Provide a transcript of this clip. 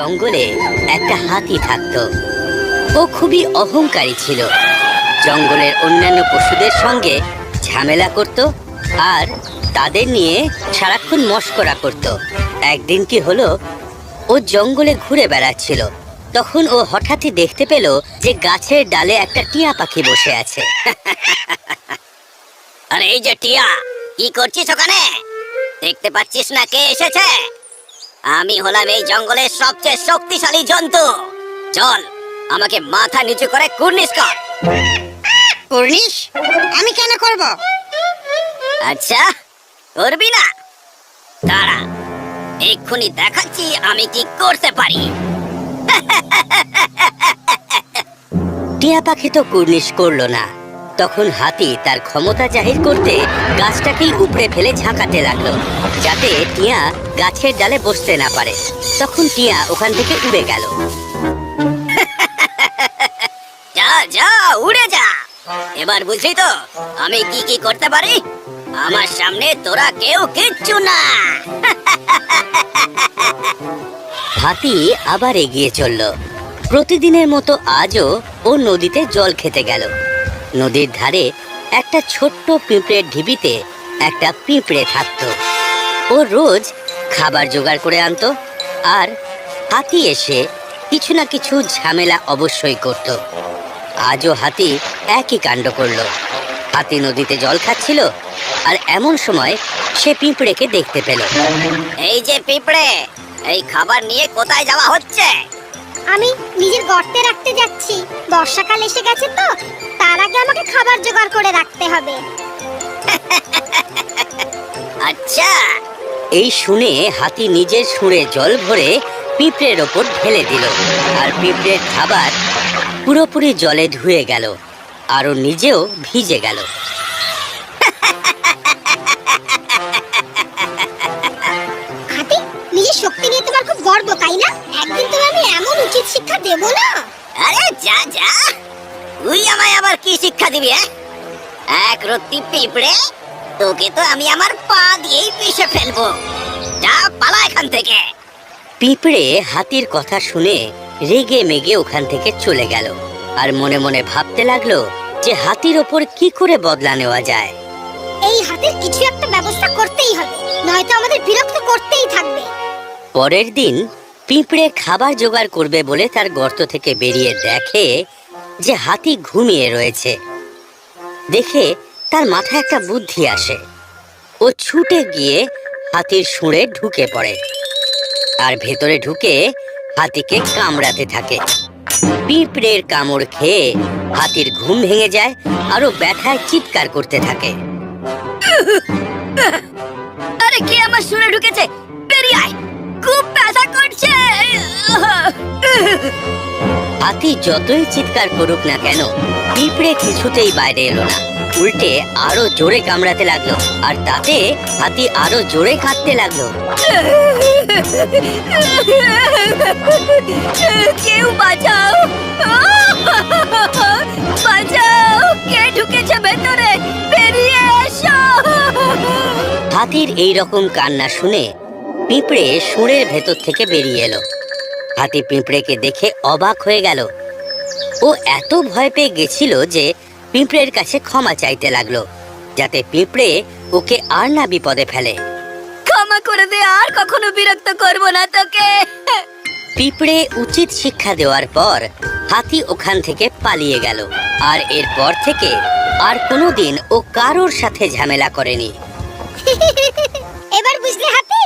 জঙ্গলে একটা হাতি থাকতো। ও খুবই অহংকারী ছিল। জঙ্গলের অন্যান্য পশুদের সঙ্গে ঝামেলা করত আর তাদের নিয়ে সারাক্ষণ মস্করা করত। একদিন কি হলো, ও জঙ্গলে ঘুরে বেড়াচ্ছিল। তখন ও হঠাৎই দেখতে পেল যে গাছের ডালে একটা টিয়া পাখি বসে আছে। আরে, এই যে টিয়া, কি করছিস ওখানে? দেখতে পাচ্ছিস না কে এসেছে? আমি হলাম এই জঙ্গলের সবচেয়ে শক্তিশালী জন্তু। চল আমাকে মাথা নিচু করে কুর্নিশ কর। করনিস আমি কেন করব? আচ্ছা করবি না। দাঁড়া এক্ষুনি দেখাচ্ছি আমি কি করতে পারি। টিয়া পাখি তো কুর্নিশ করল না। তখন হাতি তার ক্ষমতা জাহির করতে গাছটাকেই উপড়ে ফেলে ঝাঁকাতে লাগল, যাতে টিয়া গাছের ডালে বসতে না পারে। তখন টিয়া ওখান থেকে উড়ে গেল। যা যা, উড়ে যা। এবার বুঝলি তো, আমি কি কি করতে পারি? আমার সামনে তোরা কেউ কিচ্ছু না। হাতি আবার এগিয়ে চলল। প্রতিদিনের মতো আজও ও নদীতে জল খেতে গেল। নদীর ধারে একটা ছোট্ট পিঁপড়ের ঢিবিতে একটা পিঁপড়ে থাকতো। ও রোজ খাবার জোগাড় করে আনতো আর হাতি এসে কিছু না কিছু ঝামেলা অবশ্যই করত। আজও হাতি একই কাণ্ড করল। হাতি নদীতে জল খাচ্ছিল আর এমন সময় সে পিঁপড়েকে দেখতে পেল। এই যে পিঁপড়ে এই খাবার নিয়ে কোথায় যাওয়া হচ্ছে? আমি নিজের গর্তে রাখতে যাচ্ছি। বর্ষাকাল এসে গেছে তো তার আগে আমাকে খাবার জোগাড় করে রাখতে হবে। আচ্ছা এই শুনে হাতি নিজের সুরে জল ভরে পিঁপড়ের ওপর ঢেলে দিল। আর পিঁপড়ের খাবার পুরোপুরি জলে ধুয়ে গেল আরও নিজেও ভিজে গেল। হাতি নিজের শক্তি নিয়ে তোমার খুব গর্ব তাই না? একদিন তুমি আমি এমন উচিত শিক্ষা দেব না। আরে যা যা। তুই আমায় আবার কি শিক্ষা দিবি এ? এক রত্তি পিঁপড়ে তোকে তো আমি আমার পা দিয়েই পিষে ফেলব। যা পালা এখান থেকে। পিঁপড়ে হাতির কথা শুনে রেগে মেগে ওখান থেকে চলে গেল। আর মনে মনে ভাবতে লাগল যে হাতির ওপর কি করে বদলা নেওয়া যায়। এই হাতির কিছু একটা ব্যবস্থা করতেই হবে নয়তো আমাদের বিরক্ত করতেই থাকবে। পরের দিন পিঁপড়ে খাবার জোগাড় করবে বলে তার গর্ত থেকে বেরিয়ে দেখে যে হাতি ঘুমিয়ে রয়েছে। দেখে তার মাথায় একটা বুদ্ধি আসে। ও ছুটে গিয়ে হাতির সুঁড়ে ঢুকে পড়ে। আর ভেতরে ঢুকে হাতিকে কামড়াতে থাকে। পিঁপড়ের কামড় খেয়ে হাতির ঘুম ভেঙে যায় আরও ব্যথায় চিৎকার করতে থাকে। আরে কে আমার শুনে ঢুকেছে? বেরিয়ে আয়। খুব ব্যথা করছে। হাতি যতই চিৎকার করুক না কেন, পিঁপড়ে কিছুতেই বাইরে এলো না। উল্টে আরও জোরে কামড়াতে লাগল, আর তাতে হাতি আরও জোরে কাঁদতে লাগল। কেউ বাঁচাও! বাঁচাও! কে ঢুকেছে ভেতরে? বেরিয়ে এসো! হাতির এই রকম কান্না শুনে পিঁপড়ে সুরের ভেতর থেকে বেরিয়ে এলো। হাতি পিঁপড়েকে দেখে অবাক হয়ে গেল। ও এত ভয় পেয়ে গেছিল যে পিঁপড়ের কাছে ক্ষমা চাইতে লাগল যাতে পিঁপড়ে ওকে আর না বিপদে ফেলে। ক্ষমা করে দে আর কখনো বিরক্ত করব না তোকে। পিঁপড়ে উচিত শিক্ষা দেওয়ার পর হাতি ওখান থেকে পালিয়ে গেল আর এরপর থেকে আর কোনোদিন ও কারোর সাথে ঝামেলা করেনি। এবার বুঝলে হাতি?